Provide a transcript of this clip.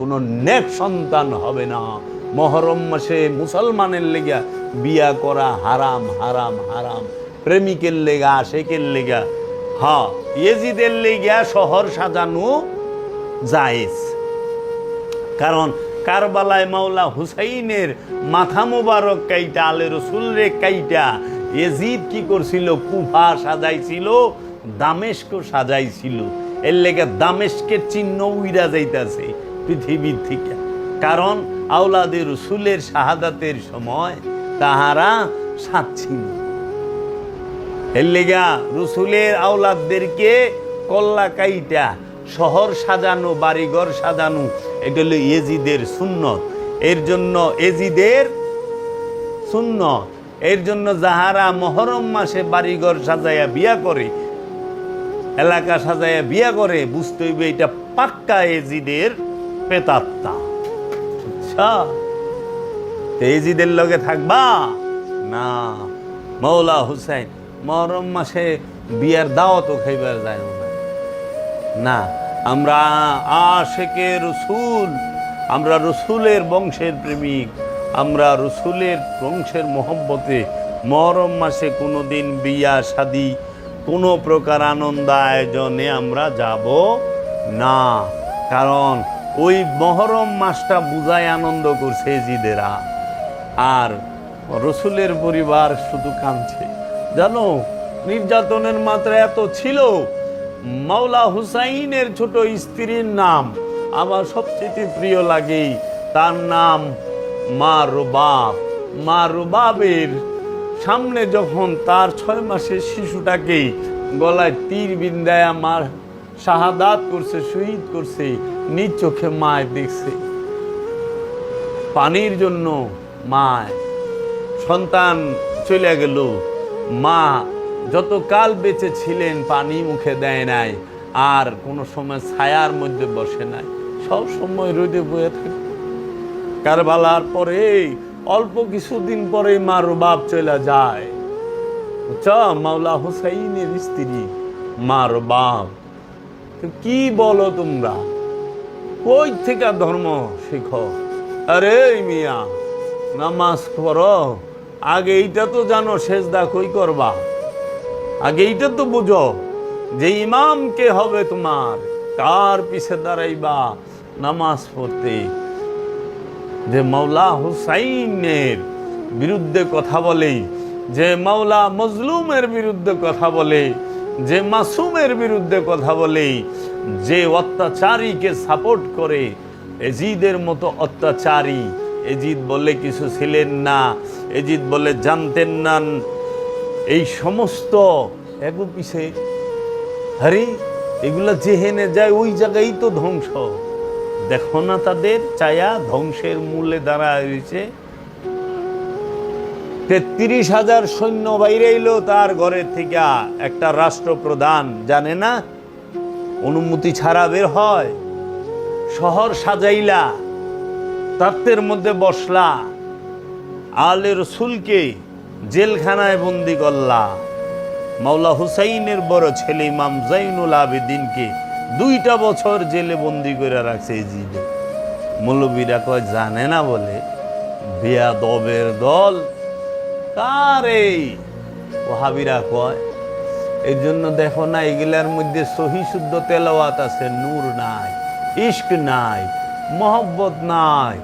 কোনো নেক সন্তান হবে না। মহরম মাসে মুসলমানের লেগা বিয়া করা হারাম হারাম হারাম। প্রেমিকের লেগা, আশেকের লেগা। হ্যাঁ ইয়েজিদের লেগা শহর সাজানো জায়েজ। কারণ কারবালায় মাওলা হুসাইনের মাথা মোবারক কাইটা, আলে রসুল রে কাইটা। এজিদ কি করছিল? কুফা সাজাইছিল, দামেস্ক সাজাইছিল। এর লেগে দামেস্কের চিহ্ন উইরা যাইতাছে। পৃথিবীর থেকে কারণ আওলাদের রসুলের শাহাদাতের সময় তাহারা সাচ্ছিল এর লেগা রসুলের আওলাদদেরকে কল্লা কাইটা, শহর সাজানো, বাড়িঘর সাজানো, এটা হলো এজিদের সুন্নত। এর জন্য এজিদের সুন্নত। এর জন্য যাহারা মহরম মাসে বাড়িঘর সাজাইয়া বিয়া করে, এলাকা সাজাইয়া বিয়া করে, বুঝতে হইবে এটা পাক্কা এজিদের পেতাত্তা। আচ্ছা তো লগে থাকবা? না, মৌলা হুসাইন, মহরম মাসে বিয়ার দাওয়াতও খাইবার যায় না। আমরা আশেকে রসুল, আমরা রসুলের বংশের প্রেমিক, আমরা রসুলের বংশের মহব্বতে মহরম মাসে কোনো দিন বিয়া, শাদি, কোনো প্রকার আনন্দ আয়োজনে আমরা যাব না। কারণ ওই মহরম মাসটা বুঝায় আনন্দ করছে জিদেরা। আর রসুলের পরিবার শুধু কাঁদছে। জানো, নির্যাতনের মাত্রা এত ছিল, মাওলা হুসাইনের ছোট স্ত্রীর নাম আমার সবচেয়ে প্রিয় লাগে। তার নাম মা রুবাব। মা রুবাবের সামনে যখন তার ছয় মাসের শিশুটাকে গলায় তীর বিন্দায় আমার শাহাদাত করছে, শহীদ করছে নিজ চোখে মায় দেখছে। পানির জন্য মায়। সন্তান চলে গেল। মা যত কাল বেঁচে ছিলেন পানি মুখে দেয় নাই, আর কোনো সময় ছায়ার মধ্যে বসে নাই। সব সময় রোদে বয়ে থাকে। কারবালার পরে অল্প কিছুদিন পরে মার বাপ চলে যায়। চ, মাওলা হুসাইনের স্ত্রী, মার বাপ। কি বলো তোমরা? কই থেকে ধর্ম শিখ? আরে মিয়া, নামাজ পড়ো। আগে এইটা তো জানো, সেজদা কই করবা? আগে এইটা তো বুঝো যে ইমাম কে হবে তোমার, কার পিছে দাঁড়াইবা নামাজ পড়তে? যে মাওলা হুসাইনের বিরুদ্ধে কথা বলে, যে মাওলা মজলুমের বিরুদ্ধে কথা বলে যে মাসুমের বিরুদ্ধে কথা বলে, যে অত্যাচারীকে সাপোর্ট করে, এজিদের মতো অত্যাচারী। এজিদ বলে কিছু ছিলেন না, এজিদ বলে জানতেন না। এই সমস্ত এগো পিছে আরে, এগুলা যেহেনে যায়, ওই জায়গায় তো ধ্বংস। দেখো না তাদের চায়া ধ্বংসের মূলে দাঁড়ায় রয়েছে। তেত্রিশ হাজার সৈন্য বাইরে এলো, তার ঘরের থেকে একটা রাষ্ট্রপ্রধান, জানে না? অনুমতি ছাড়া বের হয়, শহর সাজাইলা তাত্তের মধ্যে বসলা, আলে রসুলকে জেলখানায় বন্দি করলা। মাওলা হুসাইনের বড় ছেলে ইমাম জাইনুল আবেদিনকে দুইটা বছর জেলে বন্দি করে রাখছে এই জিদে। মৌলবীরা কয়, জানে না বলে বিয়া দবের দল। কারে? ওহাবিরা কয়, এই জন্য দেখো না, এগুলার মধ্যে সহি শুদ্ধ তেলাওয়াত আছে, নূর নাই ইস্ক নাই, মহব্বত নাই